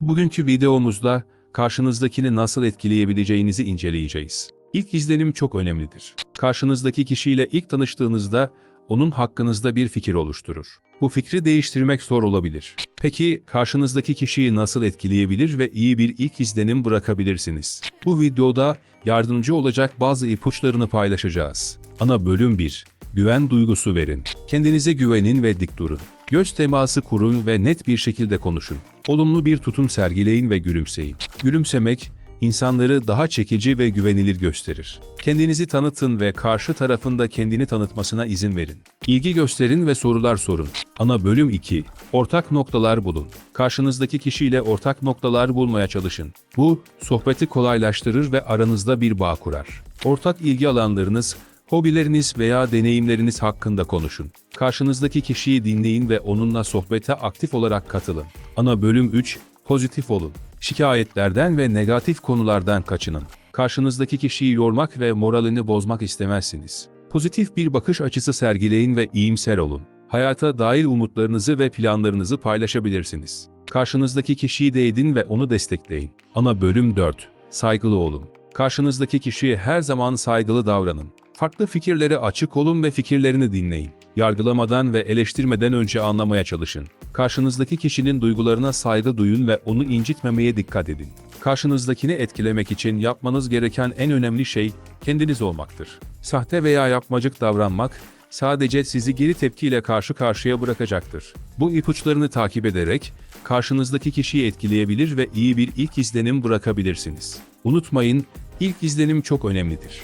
Bugünkü videomuzda karşınızdakini nasıl etkileyebileceğinizi inceleyeceğiz. İlk izlenim çok önemlidir. Karşınızdaki kişiyle ilk tanıştığınızda onun hakkınızda bir fikir oluşturur. Bu fikri değiştirmek zor olabilir. Peki karşınızdaki kişiyi nasıl etkileyebilir ve iyi bir ilk izlenim bırakabilirsiniz? Bu videoda yardımcı olacak bazı ipuçlarını paylaşacağız. Ana bölüm 1. Güven duygusu verin. Kendinize güvenin ve dik durun. Göz teması kurun ve net bir şekilde konuşun. Olumlu bir tutum sergileyin ve gülümseyin. Gülümsemek, insanları daha çekici ve güvenilir gösterir. Kendinizi tanıtın ve karşı tarafında kendini tanıtmasına izin verin. İlgi gösterin ve sorular sorun. Ana bölüm 2. Ortak noktalar bulun. Karşınızdaki kişiyle ortak noktalar bulmaya çalışın. Bu, sohbeti kolaylaştırır ve aranızda bir bağ kurar. Ortak ilgi alanlarınız, Hobileriniz veya deneyimleriniz hakkında konuşun. Karşınızdaki kişiyi dinleyin ve onunla sohbete aktif olarak katılın. Ana bölüm 3. Pozitif olun. Şikayetlerden ve negatif konulardan kaçının. Karşınızdaki kişiyi yormak ve moralini bozmak istemezsiniz. Pozitif bir bakış açısı sergileyin ve iyimser olun. Hayata dair umutlarınızı ve planlarınızı paylaşabilirsiniz. Karşınızdaki kişiyi de edin ve onu destekleyin. Ana bölüm 4. Saygılı olun. Karşınızdaki kişiye her zaman saygılı davranın. Farklı fikirlere açık olun ve fikirlerini dinleyin. Yargılamadan ve eleştirmeden önce anlamaya çalışın. Karşınızdaki kişinin duygularına saygı duyun ve onu incitmemeye dikkat edin. Karşınızdakini etkilemek için yapmanız gereken en önemli şey kendiniz olmaktır. Sahte veya yapmacık davranmak sadece sizi geri tepkiyle karşı karşıya bırakacaktır. Bu ipuçlarını takip ederek karşınızdaki kişiyi etkileyebilir ve iyi bir ilk izlenim bırakabilirsiniz. Unutmayın, ilk izlenim çok önemlidir.